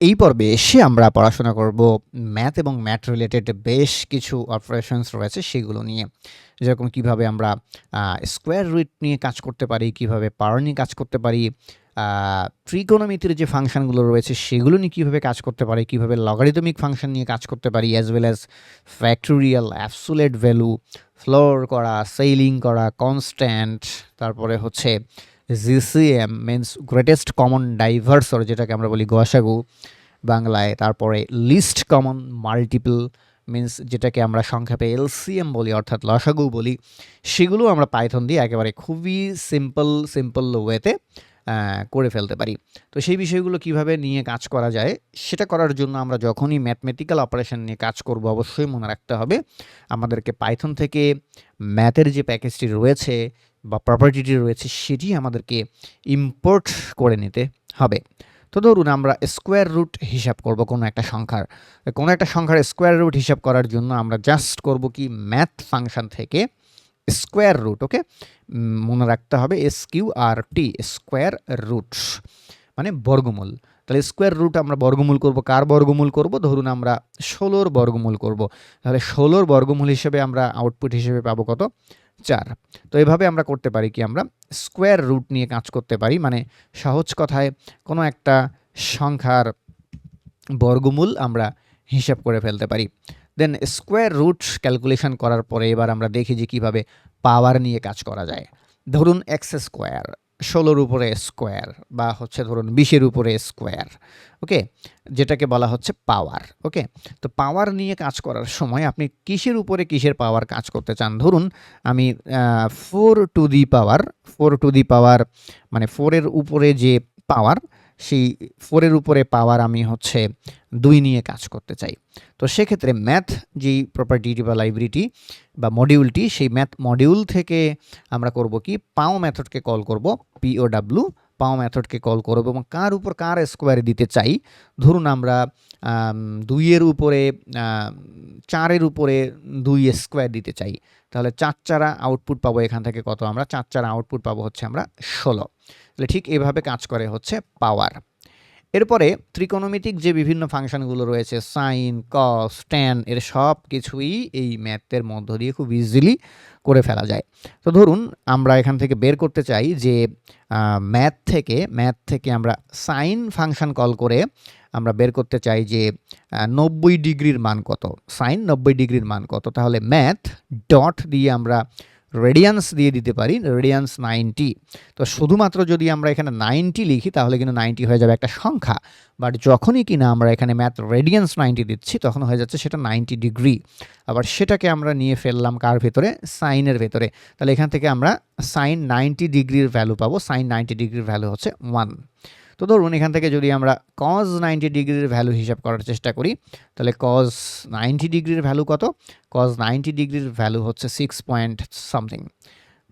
এই পর্বে এসে আমরা পড়াশোনা করব ম্যাথ এবং ম্যাথ রিলেটেড বেশ কিছু অপারেশনস রয়েছে সেগুলো নিয়ে। যেরকম কীভাবে আমরা স্কোয়ার রুট নিয়ে কাজ করতে পারি, কীভাবে পাওয়ার নিয়ে কাজ করতে পারি ট্রিকোনোমিতির যে ফাংশনগুলো রয়েছে সেগুলো নিয়ে কীভাবে কাজ করতে পারি, কীভাবে লগারিদমিক ফাংশন নিয়ে কাজ করতে পারি as well as factorial absolute value floor করা সেইলিং করা কনস্ট্যান্ট তারপরে হচ্ছে GCM means greatest common divisor যেটাকে আমরা বলি গসাগু বাংলায়, তারপরে লিস্ট কমন মাল্টিপল মিন্স যেটাকে আমরা সংক্ষেপে এলসিএম বলি, অর্থাৎ লসাগু বলি সেগুলো আমরা পাইথন দিয়ে একেবারে খুবই সিম্পল সিম্পল ওয়েতে করে ফেলতে পারি। তো সেই বিষয়গুলো কীভাবে নিয়ে কাজ করা যায়, সেটা করার জন্য আমরা যখনই ম্যাথমেটিক্যাল অপারেশন নিয়ে কাজ করব, অবশ্যই মনে রাখতে হবে, আমাদেরকে পাইথন থেকে ম্যাথের যে প্যাকেজটি রয়েছে বা প্রপার্টিটি রয়েছে সেটি আমাদেরকে ইম্পোর্ট করে নিতে হবে। তো ধরুন আমরা স্কোয়ার রুট হিসাব করব কোনো একটা সংখ্যার। কোনো একটা সংখ্যার স্কোয়ার রুট হিসাব করার জন্য আমরা জাস্ট করব কি ম্যাথ ফাংশন থেকে স্কোয়ার রুট ওকে মনে রাখতে হবে S Q R T square root মানে বর্গমূল। তাহলে স্কোয়ার রুট আমরা বর্গমূল করব, কার বর্গমূল করব? ধরুন আমরা ষোলোর বর্গমূল করব। তাহলে ষোলোর বর্গমূল হিসেবে আমরা আউটপুট হিসেবে পাবো কত? চার। তো এভাবে আমরা করতে পারি কি আমরা স্কোয়ার রুট নিয়ে কাজ করতে পারি মানে সহজ কথায় কোনো একটা সংখ্যার বর্গমূল আমরা হিসাব করে ফেলতে পারি। দেন স্কোয়ার রুট ক্যালকুলেশন করার পরে এবার আমরা দেখি যে কীভাবে পাওয়ার নিয়ে কাজ করা যায়। ধরুন এক্স স্কোয়ার ষোলোর উপরে স্কোয়ার বা হচ্ছে ধরুন বিশের উপরে স্কোয়ার ওকে যেটাকে বলা হচ্ছে পাওয়ার ওকে তো পাওয়ার নিয়ে কাজ করার সময় আপনি কিসের উপরে কিসের পাওয়ার কাজ করতে চান? ধরুন আমি four to the power four to the power মানে ফোরের উপরে যে পাওয়ার সেই ফোরের উপরে পাওয়ার আমি হচ্ছে দুই নিয়ে কাজ করতে চাই। তো সেক্ষেত্রে ম্যাথ যেই প্রপার্টিটি বা লাইব্রেরিটি বা মডিউলটি সেই ম্যাথ মডিউল থেকে আমরা করব কি? পাও ম্যাথডকে কল করব পিও ডাব্লু পাও ম্যাথডকে কল করব এবং কার উপর কার স্কোয়ার দিতে চাই? ধরুন আমরা দুইয়ের উপরে চারের উপরে দুই স্কোয়ার দিতে চাই। তাহলে চার চারা আউটপুট পাবো এখান থেকে কত আমরা? চার চারা আউটপুট পাবো হচ্ছে আমরা ষোলো। তাহলে ঠিক এভাবে কাজ করে হচ্ছে পাওয়ার এরপরে ত্রিকোণমিতিক যে বিভিন্ন ফাংশনগুলো রয়েছে সাইন কস ট্যান এর সব কিছুই এই ম্যাথের মধ্য দিয়ে খুব ইজিলি করে ফেলা যায়। তো ধরুন আমরা এখান থেকে বের করতে চাই যে ম্যাথ থেকে ম্যাথ থেকে আমরা সাইন ফাংশন কল করে আমরা বের করতে চাই যে নব্বই ডিগ্রির মান কত? সাইন নব্বই ডিগ্রির মান কত? তাহলে ম্যাথ ডট দিয়ে আমরা রেডিয়ান্স দিয়ে দিতে পারি রেডিয়ান্স নাইনটি তো শুধুমাত্র যদি আমরা এখানে নাইনটি লিখি, তাহলে কিন্তু নাইনটি হয়ে যাবে একটা সংখ্যা। বাট যখনই কিনা আমরা এখানে ম্যাথ রেডিয়ান্স নাইনটি দিচ্ছি, তখন হয়ে যাচ্ছে সেটা নাইনটি ডিগ্রি আবার সেটাকে আমরা নিয়ে ফেললাম কার ভেতরে? সাইনের ভেতরে। তাহলে এখান থেকে আমরা সাইন নাইনটি ডিগ্রির ভ্যালু পাবো। সাইন নাইনটি ডিগ্রির ভ্যালু হচ্ছে ওয়ান তো ধরুন এখান থেকে যদি আমরা কজ নাইনটি ডিগ্রির ভ্যালু হিসাব করার চেষ্টা করি, তাহলে কজ নাইনটি ডিগ্রির ভ্যালু কত? কজ নাইনটি ডিগ্রির ভ্যালু হচ্ছে সিক্স পয়েন্ট সামথিং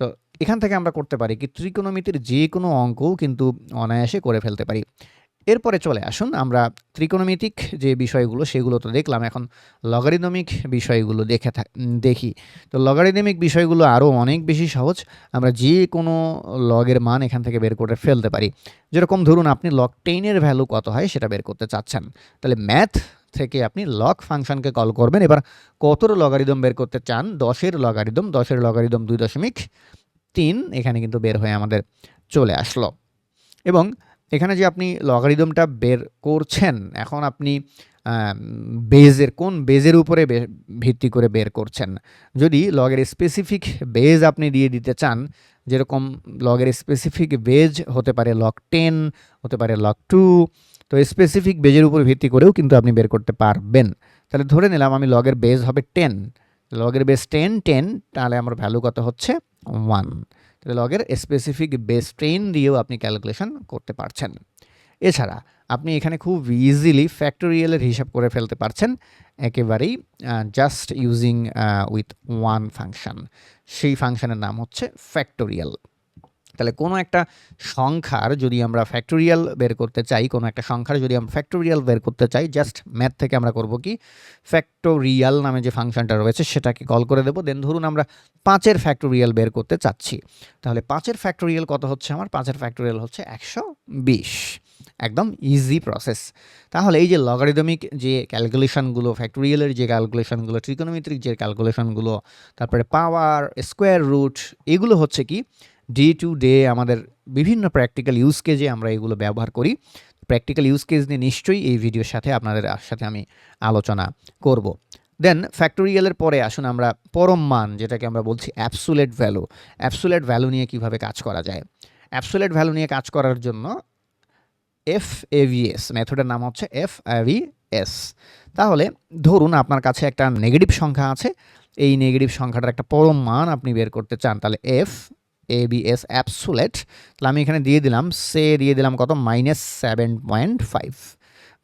তো এখান থেকে আমরা করতে পারি কি ত্রিকোণমিতির যে কোনো অঙ্কও কিন্তু অনায়াসে করে ফেলতে পারি। এরপরে চলে আসুন, আমরা ত্রিকোণমিতিক যে বিষয়গুলো সেগুলো তো দেখলাম, এখন লগারিদমিক বিষয়গুলো দেখে দেখি। তো লগারিদমিক বিষয়গুলো আরও অনেক বেশি সহজ, আমরা যে কোনো লগের মান এখান থেকে বের করে ফেলতে পারি। যেরকম ধরুন, আপনি লগ টেনের ভ্যালু কত হয় সেটা বের করতে চাচ্ছেন। তাহলে ম্যাথ থেকে আপনি লগ ফাংশনকে কল করবেন, এবার কতর লগারিদম বের করতে চান? দশের লগারিদম দশের লগারিদম দুই দশমিক তিন, এখানে কিন্তু বের হয়ে আমাদের চলে আসলো। এবং এখানে যে আপনি লগারিদমটা বের করছেন, এখন আপনি বেজের কোন বেজের উপরে ভিত্তি করে বের করছেন? যদি লগের স্পেসিফিক বেজ আপনি দিয়ে দিতে চান, যেরকম লগের স্পেসিফিক বেজ হতে পারে লক টেন হতে পারে লক টু তো স্পেসিফিক বেজের উপর ভিত্তি করেও কিন্তু আপনি বের করতে পারবেন। তাহলে ধরে নিলাম আমি লগের বেজ হবে টেন লগের বেজ টেন টেন তাহলে আমার ভ্যালু কত হচ্ছে? ওয়ান তাহলে লগের স্পেসিফিক বেস ট্রেন দিয়েও আপনি ক্যালকুলেশন করতে পারছেন। এছাড়া আপনি এখানে খুব ইজিলি ফ্যাক্টোরিয়ালের হিসাব করে ফেলতে পারছেন, একেবারেই just using with one function সেই ফাংশানের নাম হচ্ছে ফ্যাক্টোরিয়াল তাহলে কোনো একটা সংখ্যার যদি আমরা ফ্যাক্টোরিয়াল বের করতে চাই, কোনো একটা সংখ্যার যদি আমরা ফ্যাক্টোরিয়াল বের করতে চাই জাস্ট ম্যাথ থেকে আমরা করব কি? ফ্যাক্টোরিয়াল নামে যে ফাংশনটা রয়েছে সেটাকে কল করে দেবো দেন ধরুন আমরা পাঁচের ফ্যাক্টোরিয়াল বের করতে চাচ্ছি। তাহলে পাঁচের ফ্যাক্টোরিয়াল কত হচ্ছে আমার? পাঁচের ফ্যাক্টোরিয়াল হচ্ছে একশো বিশ। একদম ইজি প্রসেস তাহলে এই যে লগারিদমিক যে ক্যালকুলেশনগুলো ফ্যাক্টোরিয়ালের যে ক্যালকুলেশনগুলো ট্রিকোনোমেট্রিক যে ক্যালকুলেশনগুলো তারপরে পাওয়ার স্কোয়ার রুট এগুলো হচ্ছে কি? ডে টু ডে আমাদের বিভিন্ন প্র্যাকটিক্যাল ইউজ কেজে আমরা এগুলো ব্যবহার করি। প্র্যাকটিক্যাল ইউজ কেস নিয়ে নিশ্চয়ই এই ভিডিওর সাথে আপনাদের সাথে আমি আলোচনা করব। দেন ফ্যাক্টোরিয়ালের পরে আসুন আমরা পরম মান, যেটাকে আমরা বলছি অ্যাবসুলেট ভ্যালু অ্যাবসুলেট ভ্যালু নিয়ে কীভাবে কাজ করা যায়? অ্যাবসুলেট ভ্যালু নিয়ে কাজ করার জন্য এফ এভিএস মেথডের নাম হচ্ছে এফ এস তাহলে ধরুন আপনার কাছে একটা নেগেটিভ সংখ্যা আছে, এই নেগেটিভ সংখ্যাটার একটা পরম মান আপনি বের করতে চান, তাহলে F A B S absolute তাহলে আমি এখানে দিয়ে দিলাম, সে দিয়ে দিলাম কত? Minus seven point five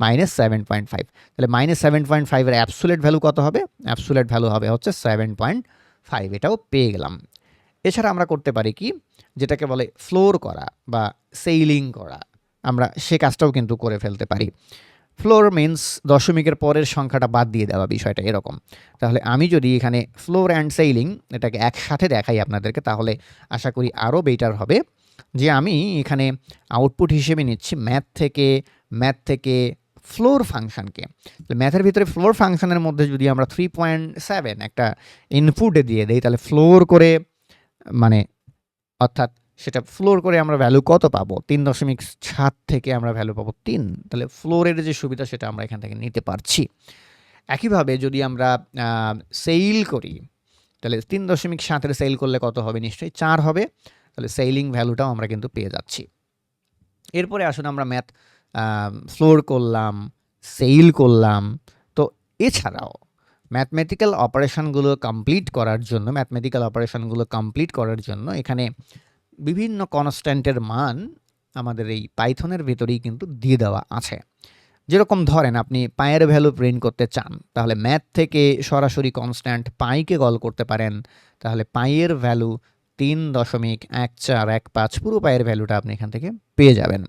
minus seven point five তাহলে মাইনাস সেভেন পয়েন্ট ফাইভের অ্যাপসুলেট ভ্যালু কত হবে? অ্যাপসুলেট ভ্যালু হবে হচ্ছে সেভেন পয়েন্ট ফাইভ এটাও পেয়ে গেলাম। এছাড়া আমরা করতে পারি কি? যেটাকে বলে ফ্লোর করা বা সেইলিং করা। আমরা সে কাজটাও কিন্তু করে ফেলতে পারি। ফ্লোর মিন্স দশমিকের পরের সংখ্যাটা বাদ দিয়ে দেওয়া বিষয়টা এরকম। তাহলে আমি যদি এখানে ফ্লোর অ্যান্ড সেইলিং এটাকে একসাথে দেখাই আপনাদেরকে, তাহলে আশা করি আরও বেটার হবে। যে আমি এখানে আউটপুট হিসেবে নিচ্ছি ম্যাথ থেকে ম্যাথ থেকে ফ্লোর ফাংশনকে ম্যাথের ভিতরে ফ্লোর ফাংশানের মধ্যে যদি আমরা থ্রি পয়েন্ট সেভেন একটা ইনপুটে দিয়ে দিই, তাহলে ফ্লোর করে মানে অর্থাৎ সেটা ফ্লোর করে আমরা ভ্যালু কত পাবো? তিন দশমিক সাত থেকে আমরা ভ্যালু পাবো তিন। তাহলে ফ্লোরের যে সুবিধা সেটা আমরা এখান থেকে নিতে পারছি। একইভাবে যদি আমরা সেল করি, তাহলে তিন দশমিক সাতের সেল করলে কত হবে? নিশ্চয়ই চার হবে। তাহলে সেলিং ভ্যালুটাও আমরা কিন্তু পেয়ে যাচ্ছি। এরপরে আসুন আমরা ম্যাথ ফ্লোর করলাম সেল করলাম। তো এছাড়াও ম্যাথমেটিক্যাল অপারেশনগুলো কমপ্লিট করার জন্য ম্যাথমেটিক্যাল অপারেশনগুলো কমপ্লিট করার জন্য এখানে বিভিন্ন কনস্ট্যান্টের মান আমাদের এই পাইথনের ভেতরেই কিন্তু দিয়ে দেওয়া আছে। যেরকম ধরেন, আপনি পায়ের ভ্যালু প্রিন্ট করতে চান, তাহলে ম্যাথ থেকে সরাসরি কনস্ট্যান্ট পাইকে কল করতে পারেন, তাহলে পাইয়ের ভ্যালু তিন দশমিক এক চার এক পাঁচ, পুরো পায়ের ভ্যালুটা আপনি এখান থেকে পেয়ে যাবেন।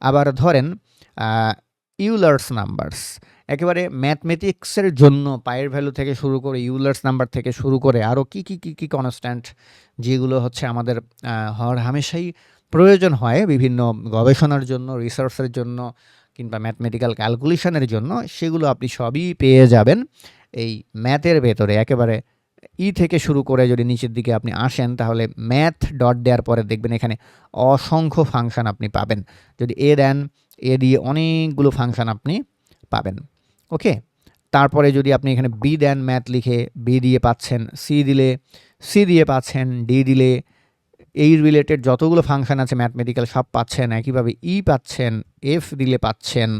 আবার ধরেন ইউলার্স নাম্বারস একেবারে ম্যাথমেটিক্সের জন্য পায়ের ভ্যালু থেকে শুরু করে ইউলার্স নাম্বার থেকে শুরু করে আরও কী কী কী কী কনস্ট্যান্ট যেগুলো হচ্ছে আমাদের হর হামেশাই প্রয়োজন হয় বিভিন্ন গবেষণার জন্য রিসার্চের জন্য কিংবা ম্যাথমেটিক্যাল ক্যালকুলেশনের জন্য, সেগুলো আপনি সবই পেয়ে যাবেন এই ম্যাথের ভেতরে। একেবারে ই থেকে শুরু করে যদি নিচের দিকে আপনি আসেন, তাহলে ম্যাথ ডট দেওয়ার পরে দেখবেন এখানে অসংখ্য ফাংশন আপনি পাবেন। যদি এ দেন এ দিয়ে অনেকগুলো ফাংশন আপনি পাবেন। ওকে তারপরে যদি আপনি এখানে বি দেন ম্যাথ লিখে বি দিয়ে পাচ্ছেন সি দিলে সি দিয়ে পাচ্ছেন ডি দিলে, এই রিলেটেড যতগুলো ফাংশন আছে ম্যাথমেটিক্যাল সব পাচ্ছেন, একইভাবে ই পাচ্ছেন এফ দিলে পাচ্ছেন,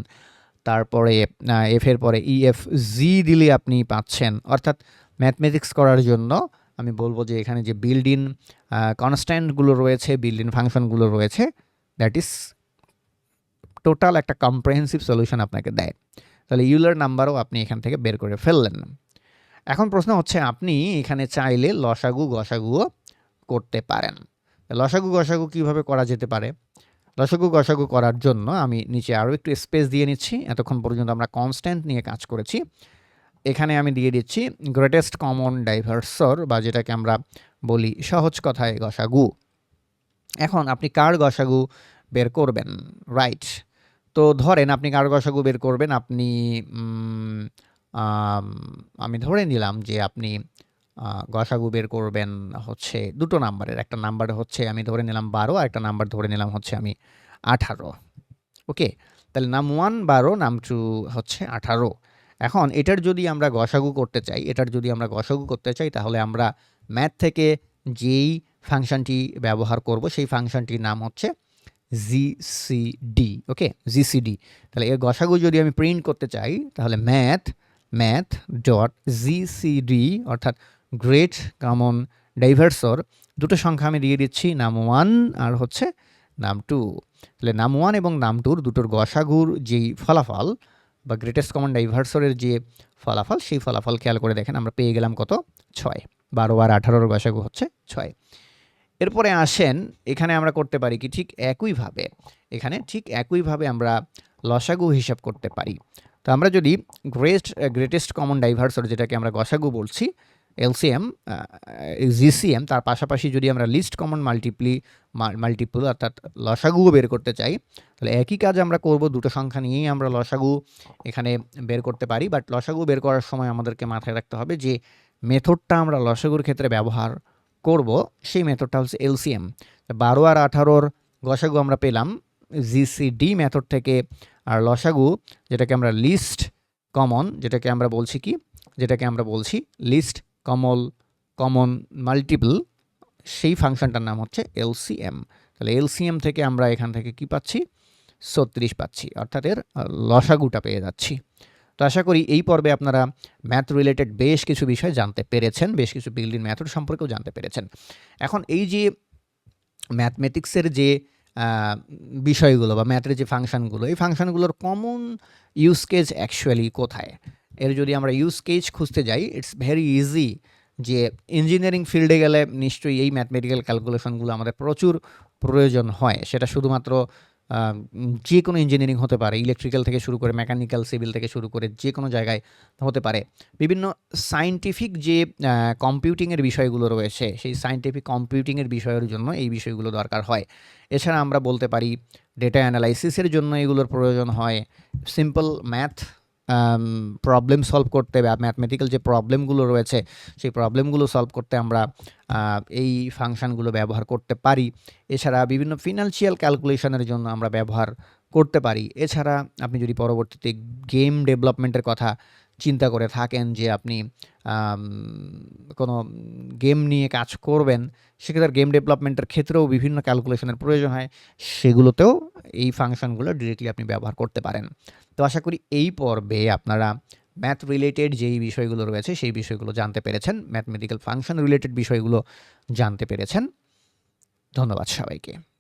তারপরে এফের পরে ই এফ জি দিলে আপনি পাচ্ছেন। অর্থাৎ ম্যাথমেটিক্স করার জন্য আমি বলব যে এখানে যে বিল্ডিং কনস্ট্যান্টগুলো রয়েছে বিল্ডিং ফাংশনগুলো রয়েছে দ্যাট ইজ টোটাল একটা কম্প্রেহেন্সিভ সলিউশন আপনাকে দেয়। তাহলে ইউলার নাম্বারও আপনি এখান থেকে বের করে ফেললেন। এখন প্রশ্ন হচ্ছে, আপনি এখানে চাইলে লসাগু গসাগুও করতে পারেন। লসাগু গসাগু কীভাবে করা যেতে পারে? লসাগু গসাগু করার জন্য আমি নিচে আরও একটু স্পেস দিয়ে নিচ্ছি। এতক্ষণ পর্যন্ত আমরা কনস্ট্যান্ট নিয়ে কাজ করেছি। এখানে আমি দিয়ে দিচ্ছি গ্রেটেস্ট কমন ডাইভার্সর বা যেটাকে আমরা বলি সহজ কথায় গসাগু। এখন আপনি কার গসাগু বের করবেন? রাইট তো ধরেন আপনি কার গসাগু বের করবেন, আপনি আমি ধরে নিলাম যে আপনি গসাগু বের করবেন হচ্ছে দুটো নাম্বারের, একটা নাম্বার হচ্ছে আমি ধরে নিলাম বারো, আর একটা নাম্বার ধরে নিলাম হচ্ছে আমি আঠারো, ওকে? তাহলে নাম ওয়ান বারো, নাম টু হচ্ছে আঠারো। এখন এটার যদি আমরা গসাগু করতে চাই, এটার যদি আমরা গসাগু করতে চাই, তাহলে আমরা ম্যাথ থেকে যেই ফাংশনটি ব্যবহার করব, সেই ফাংশনটির নাম হচ্ছে জিসিডি ওকে জিসিডি তাহলে এর গসাগু যদি আমি প্রিন্ট করতে চাই, তাহলে ম্যাথ ম্যাথ ডট জিসিডি অর্থাৎ গ্রেট কমন ডাইভার্সর দুটো সংখ্যা আমি দিয়ে দিচ্ছি নাম ওয়ান আর হচ্ছে নাম টু তাহলে নাম ওয়ান এবং নাম টুর দুটোর গসাগুর যেই ফলাফল বা গ্রেটেস্ট কমন ডাইভার্সরের যে ফলাফল, সেই ফলাফল খেয়াল করে দেখেন আমরা পেয়ে গেলাম কত? ছয়। বারো আর আঠারোর গসাগু হচ্ছে ছয়। এরপরে আসেন, এখানে আমরা করতে পারি কি ঠিক একইভাবে এখানে ঠিক একইভাবে আমরা লসাগু হিসাব করতে পারি। তো আমরা যদি গ্রেস্ট গ্রেটেস্ট কমন ডাইভার্সর যেটাকে আমরা গসাগু বলছি এলসিএম জিসিএম তার পাশাপাশি যদি আমরা লিস্ট কমন মাল্টিপ্লি মাল্টিপল অর্থাৎ লসাগুও বের করতে চাই, তাহলে একই কাজ আমরা করব, দুটো সংখ্যা নিয়েই আমরা লসাগু এখানে বের করতে পারি। বাট লসাগু বের করার সময় আমাদেরকে মাথায় রাখতে হবে যে মেথডটা আমরা লসাগুর ক্ষেত্রে ব্যবহার করব সেই মেথডটা হচ্ছে এলসিএম বারো আর আঠারোর গসাগু আমরা পেলাম জিসিডি মেথড থেকে। আর লসাগু, যেটাকে আমরা লিস্ট কমন যেটাকে আমরা বলছি কি? যেটাকে আমরা বলছি লিস্ট কমল কমন মাল্টিপল সেই ফাংশনটার নাম হচ্ছে এলসিএম তাহলে এলসিএম থেকে আমরা এখান থেকে কি পাচ্ছি? ছত্রিশ পাচ্ছি। অর্থাৎ এর লসাগুটা পেয়ে যাচ্ছি। তো আশা করি এই পর্বে আপনারা ম্যাথ রিলেটেড বেশ কিছু বিষয় জানতে পেরেছেন, বেশ কিছু বিল্ডিং মেথড সম্পর্কেও জানতে পেরেছেন। এখন এই যে ম্যাথমেটিক্সের যে বিষয়গুলো বা ম্যাথের যে ফাংশনগুলো, এই ফাংশনগুলোর কমন ইউজ কেজ অ্যাকচুয়ালি কোথায়? এর যদি আমরা ইউজ কেজ খুঁজতে যাই ইটস ভেরি ইজি যে ইঞ্জিনিয়ারিং ফিল্ডে গেলে নিশ্চয়ই এই ম্যাথমেটিক্যাল ক্যালকুলেশনগুলো আমাদের প্রচুর প্রয়োজন হয়। সেটা শুধুমাত্র যে কোনো ইঞ্জিনিয়ারিং হতে পারে ইলেকট্রিক্যাল থেকে শুরু করে মেকানিক্যাল সিভিল থেকে শুরু করে যে কোনো জায়গায় হতে পারে। বিভিন্ন সায়েন্টিফিক যে কম্পিউটিংয়ের বিষয়গুলো রয়েছে, সেই সায়েন্টিফিক কম্পিউটিংয়ের বিষয়ের জন্য এই বিষয়গুলো দরকার হয়। এছাড়া আমরা বলতে পারি ডেটা অ্যানালাইসিসের জন্য এগুলোর প্রয়োজন হয়। সিম্পল ম্যাথ প্রবলেম সলভ করতে বা ম্যাথমেটিক্যাল যে প্রবলেমগুলো রয়েছে, সেই প্রবলেমগুলো সলভ করতে আমরা এই ফাংশনগুলো ব্যবহার করতে পারি। এছাড়া বিভিন্ন ফিনান্সিয়াল ক্যালকুলেশনের জন্য আমরা ব্যবহার করতে পারি। এছাড়া আপনি যদি পরবর্তীতে গেম ডেভেলপমেন্টের কথা চিন্তা করে থাকেন যে আপনি কোনো গেম নিয়ে কাজ করবেন, সেক্ষেত্রে গেম ডেভেলপমেন্টের ক্ষেত্রেও বিভিন্ন ক্যালকুলেশনের প্রয়োজন হয়। সেগুলোতেও এই ফাংশনগুলো ডিরেক্টলি আপনি ব্যবহার করতে পারেন। তো আশা করি এই পর্বে আপনারা ম্যাথ রিলেটেড যেই বিষয়গুলো রয়েছে, সেই বিষয়গুলো জানতে পেরেছেন। ম্যাথমেটিক্যাল ফাংশন রিলেটেড বিষয়গুলো জানতে পেরেছেন। ধন্যবাদ সবাইকে।